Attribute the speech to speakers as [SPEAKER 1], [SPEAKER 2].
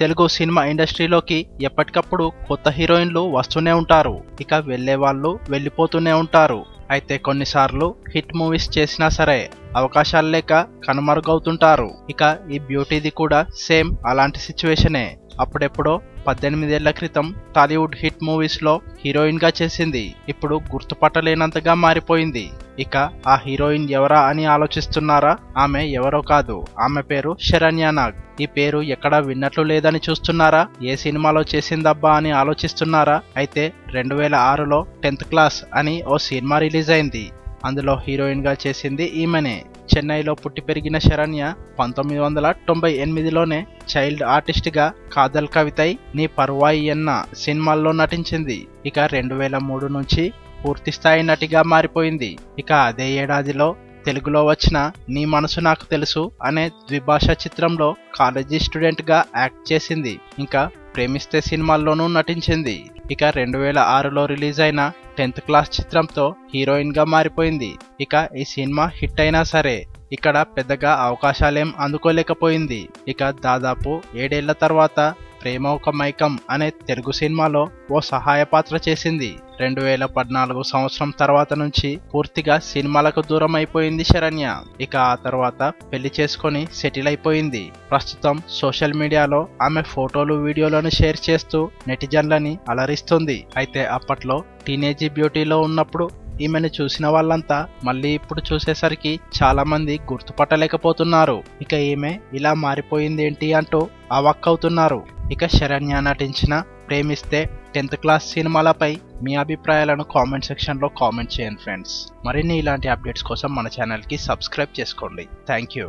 [SPEAKER 1] Telugu cinema ఇండస్ట్రీలోకి ఎప్పటికప్పుడు కొత్త హీరోయిన్లు వస్తూనే ఉంటారు. ఇక వెళ్ళే వాళ్ళు వెళ్ళిపోతూనే ఉంటారు. అయితే కొన్నిసార్లు హిట్ మూవీస్ చేసినా సరే అవకాశాలు లేక కనుమరుగవుతుంటారు. ఇక ఈ బ్యూటీది కూడా సేమ్ అలాంటి సిచ్యువేషనే. అప్పుడెప్పుడో పద్దెనిమిదేళ్ళ క్రితం టాలీవుడ్ హిట్ మూవీస్లో హీరోయిన్గా చేసింది. ఇప్పుడు గుర్తుపట్టలేనంతగా మారిపోయింది. ఇక ఆ హీరోయిన్ ఎవరా అని ఆలోచిస్తున్నారా? ఆమె ఎవరో కాదు. ఆమె పేరు శరణ్య నాగ్ ఈ పేరు ఎక్కడా విన్నట్లు లేదని చూస్తున్నారా? ఏ సినిమాలో చేసిందబ్బా అని ఆలోచిస్తున్నారా? అయితే రెండు వేల ఆరులో టెన్త్ క్లాస్ అని ఓ సినిమా రిలీజ్ అయింది. అందులో హీరోయిన్గా చేసింది ఈమెనే. చెన్నైలో పుట్టి పెరిగిన శరణ్య పంతొమ్మిది వందల తొంభై ఎనిమిదిలోనే చైల్డ్ ఆర్టిస్ట్గా కాదల్ కవితై నీ పర్వాయి అన్న సినిమాల్లో నటించింది. ఇక రెండు వేల మూడు నుంచి పూర్తిస్థాయి నటిగా మారిపోయింది. ఇక అదే ఏడాదిలో తెలుగులో వచ్చిన నీ మనసు నాకు తెలుసు అనే ద్విభాషా చిత్రంలో కాలేజీ స్టూడెంట్గా యాక్ట్ చేసింది. ఇంకా ప్రేమిస్తే సినిమాల్లోనూ నటించింది. ఇక రెండు వేల ఆరులో రిలీజ్ అయిన టెన్త్ క్లాస్ చిత్రంతో హీరోయిన్గా మారిపోయింది. ఇక ఈ సినిమా హిట్ అయినా సరే ఇక్కడ పెద్దగా అవకాశాలేం అందుకోలేకపోయింది. ఇక దాదాపు ఏడేళ్ళ తర్వాత ప్రేమ ఒక మైకం అనే తెలుగు సినిమాలో ఓ సహాయ పాత్ర చేసింది. రెండు వేల పద్నాలుగు సంవత్సరం తర్వాత నుంచి పూర్తిగా సినిమాలకు దూరం అయిపోయింది శరణ్య. ఇక ఆ తర్వాత పెళ్ళి చేసుకొని సెటిల్ అయిపోయింది. ప్రస్తుతం సోషల్ మీడియాలో ఆమె ఫోటోలు వీడియోలను షేర్ చేస్తూ నెటిజన్లని అలరిస్తుంది. అయితే అప్పట్లో టీనేజీ బ్యూటీలో ఉన్నప్పుడు ఈమెను చూసిన వాళ్ళంతా మళ్ళీ ఇప్పుడు చూసేసరికి చాలా మంది గుర్తుపట్టలేకపోతున్నారు. ఇక ఈమె ఇలా మారిపోయింది ఏంటి అంటూ అవాక్కవుతున్నారు ఇక శరణ్య నటించిన ప్రేమిస్తే టెన్త్ క్లాస్ సినిమాలపై మీ అభిప్రాయాలను కామెంట్ సెక్షన్లో కామెంట్ చేయండి ఫ్రెండ్స్ మరిన్ని ఇలాంటి అప్డేట్స్ కోసం మన ఛానల్కి సబ్స్క్రైబ్ చేసుకోండి. Thank you